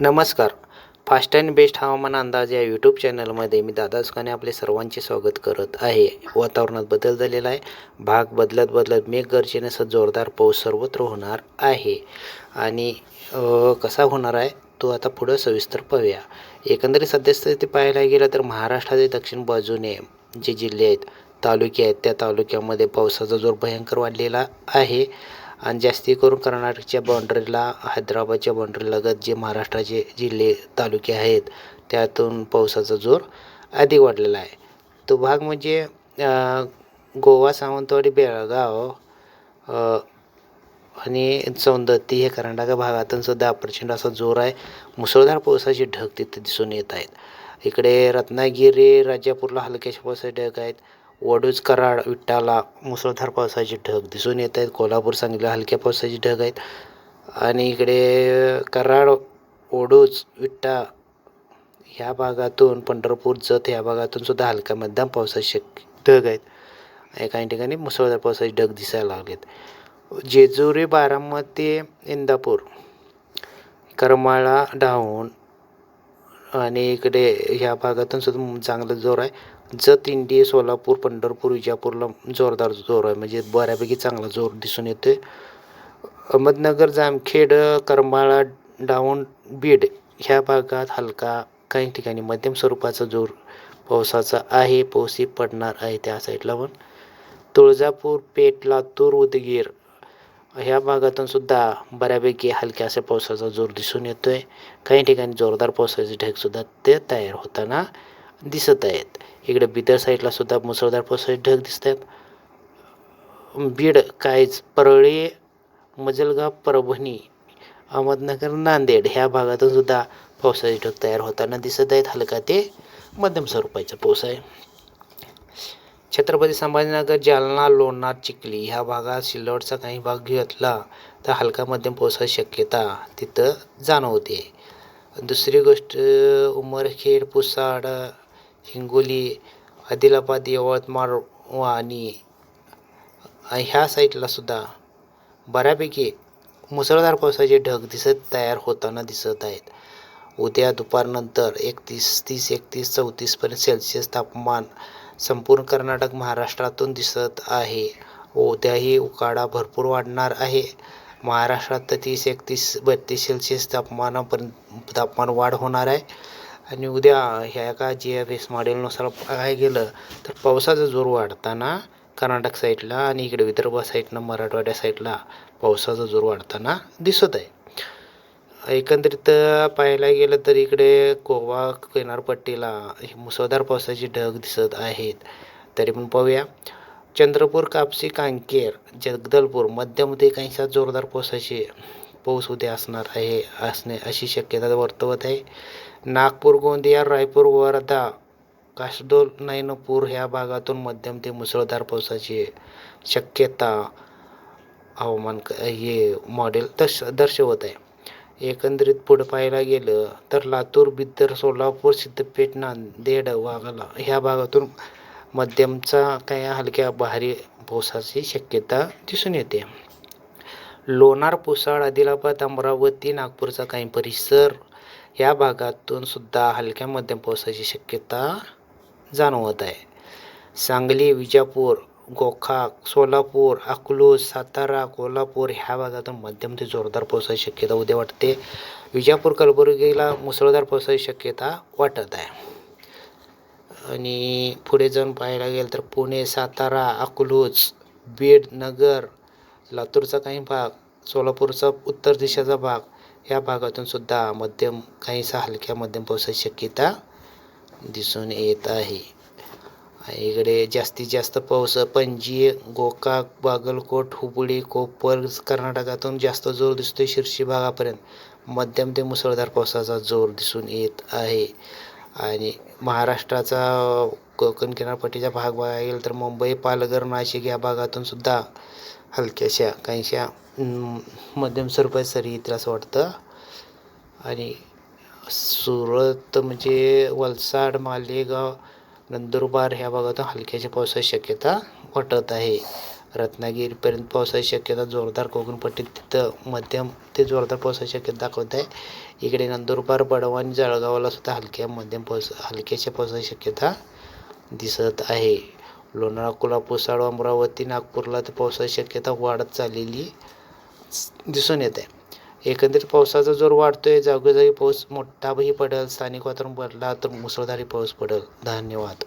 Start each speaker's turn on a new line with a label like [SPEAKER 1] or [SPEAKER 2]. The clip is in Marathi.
[SPEAKER 1] नमस्कार. फास्ट अँड बेस्ट हवामान अंदाज या यूट्यूब चॅनलमध्ये मी दादा सुखाने आपले सर्वांचे स्वागत करत आहे. वातावरणात बदल झालेला आहे. भाग बदलत बदलत मेघगर्जनेसह जोरदार पाऊस सर्वत्र होणार आहे. आणि कसा होणार आहे? तो आता पुढं सविस्तर पाहूया. एकंदरीत सद्यस्थिती पाहायला गेलं तर महाराष्ट्राच्या दक्षिण बाजूने जे जिल्हे आहेत तालुके आहेत त्या तालुक्यामध्ये पावसाचा जोर भयंकर वाढलेला आहे. आणि जास्ती करून कर्नाटकच्या बाउंड्रीला हैदराबादच्या बाउंड्रीलगत जे महाराष्ट्राचे जिल्हे तालुके आहेत त्यातून पावसाचा जोर अधिक वाढलेला आहे. तो भाग म्हणजे गोवा सावंतवाडी बेळगाव आणि सौंदत्ती हे कर्नाटक भागातून सुद्धा प्रचंड असा जोर आहे. मुसळधार पावसाचे ढग तिथे दिसून येत आहेत. इकडे रत्नागिरी राजापूरला हलक्याशा पावसाचे ढग आहेत. वडूज कराड विट्टाला मुसळधार पावसाचे ढग. दिसून येत आहेत कोल्हापूर सांगलीला हलक्या पावसाचे ढग आहेत. आणि इकडे कराड ओडूज विट्टा ह्या भागातून पंढरपूर जत ह्या भागातून सुद्धा हलका मध्यम पावसाचे ढग आहेत. काही ठिकाणी मुसळधार पावसाचे ढग दिसायला लागलेत. जेजुरी बारामती इंदापूर करमाळा डाऊन आणि इकडे ह्या भागातून सुद्धा चांगला जोर आहे. जत इंडिया सोलापूर पंढरपूर विजापूरला जोरदार जोर आहे. म्हणजे बऱ्यापैकी चांगला जोर दिसून येतोय. अहमदनगर जामखेड करमाळा डाऊन बीड ह्या भागात हलका काही ठिकाणी मध्यम स्वरूपाचा जोर पावसाचा आहे. पाऊसही पडणार आहे त्या साईडला पण. तुळजापूर पेठ लातूर उदगीर ह्या भागातून सुद्धा बऱ्यापैकी हलक्या असा पावसाचा जोर दिसून येतोय. काही ठिकाणी जोरदार पावसाचे ढगसुद्धा ते तयार होताना दिसत आहेत. इकडे बिदर साईडला सुद्धा मुसळधार पावसाचे ढग दिसत आहेत. बीड कायच परळी मजलगाव परभणी अहमदनगर नांदेड ह्या भागातून सुद्धा पावसाचे ढग तयार होताना दिसत आहेत. हलका ते मध्यम स्वरूपाचा पाऊस आहे. छत्रपती संभाजीनगर जालना लोणार चिखली ह्या भागात सिल्लोडचा काही भाग घेतला तर हलका मध्यम पावसाची शक्यता तिथं जाणवते. दुसरी गोष्ट उमरखेड पुसाड हिंगोली आदिलाबाद यवतमाळ आणि ह्या साईडला सुद्धा बऱ्यापैकी मुसळधार पावसाचे ढग दिसत तयार होताना दिसत आहेत. उद्या दुपारनंतर एकतीस तीस एकतीस चौतीसपर्यंत सेल्सिअस तापमान संपूर्ण कर्नाटक महाराष्ट्रातून दिसत आहे. उद्याही उकाडा भरपूर वाढणार आहे. महाराष्ट्रात तर तीस एकतीस बत्तीस सेल्सिअस तापमानापर्यंत तापमान वाढ होणार आहे. आणि उद्या ह्या का जी एफ एस मॉडेलनुसार काय गेलं तर पावसाचा जोर वाढताना कर्नाटक साईडला आणि इकडे विदर्भ साईडनं मराठवाड्या साईडला पावसाचा जोर वाढताना दिसत आहे. एकंदरीत पाहायला गेलं तर इकडे गोवा किनारपट्टीला हे मुसळधार पावसाचे ढग दिसत आहेत. तरी पण पाहूया. चंद्रपूर कापसी कांकेर जगदलपूर मध्यमध्ये काहीसा जोरदार पावसाचे पाऊस उद्या असणार आहे असणे अशी शक्यता वर्तवत आहे. नागपूर गोंदिया रायपूर वर्धा कासडोल नैनपूर ह्या भागातून मध्यम ते मुसळधार पावसाची शक्यता हवामान क- हे मॉडेल दर्श दर्शवत आहे. एकंदरीत पुढं पाहायला गेलं तर लातूर बिद्दर सोलापूर सिद्धपेठ नांदेड वाघाला ह्या भागातून मध्यमचा काही हलक्या भारी पावसाची शक्यता दिसून येते. लोणार पुसाळ आदिलाबाद अमरावती नागपूरचा काही परिसर या भागातून सुद्धा हलक्या मध्यम पावसाची शक्यता जाणवत आहे. सांगली विजापूर गोखा सोलापूर अकलूज सातारा कोल्हापूर ह्या भागातून मध्यम ते जोरदार पावसाची शक्यता उद्या वाटते. विजापूर कलबुर्गीला मुसळधार पावसाची शक्यता वाटत आहे. आणि पुढे जाऊन पाहायला गेलं तर पुणे सातारा अकलूज बीड नगर लातूरचा काही भाग सोलापूरचा उत्तर दिशेचा भाग या भागातून सुद्धा मध्यम काहीसा हलक्या मध्यम पावसाची शक्यता दिसून येत आहे. इकडे जास्तीत जास्त पाऊस पणजी गोकाक बागलकोट हुबळी कोपर कर्नाटकातून जास्त जोर दिसतोय शिर्शी भागापर्यंत. मध्यम ते मुसळधार पावसाचा जोर दिसून येत आहे. आणि महाराष्ट्राचा कोकण किनारपट्टीचा भाग बघायला गेलं तर मुंबई पालघर नाशिक या भागातून सुद्धा हलक्याशा काहीशा मध्यम स्वरूपात सरी येतील असं वाटतं. आणि सुरत म्हणजे वलसाड मालेगाव नंदुरबार ह्या भागातून हलक्याच्या पावसाची शक्यता वाटत आहे. रत्नागिरीपर्यंत पावसाची शक्यता जोरदार कोकणपट्टीत तिथं मध्यम ते जोरदार पावसाची शक्यता दाखवत आहे. इकडे नंदुरबार बडवा आणि जळगावाला सुद्धा हलक्या मध्यम पाऊस हलक्याच्या पावसाची शक्यता दिसत आहे. लोणावळा कोल्हापूर साडू अमरावती नागपूरला तर पावसाची शक्यता वाढत चाललेली दिसून येत आहे. एकंदरीत पावसाचा जोर वाढतोय जागोजागी पाऊस मोठाही पडेल स्थानिक वातावरण बदला तर मुसळधारी पाऊस पडेल. धन्यवाद.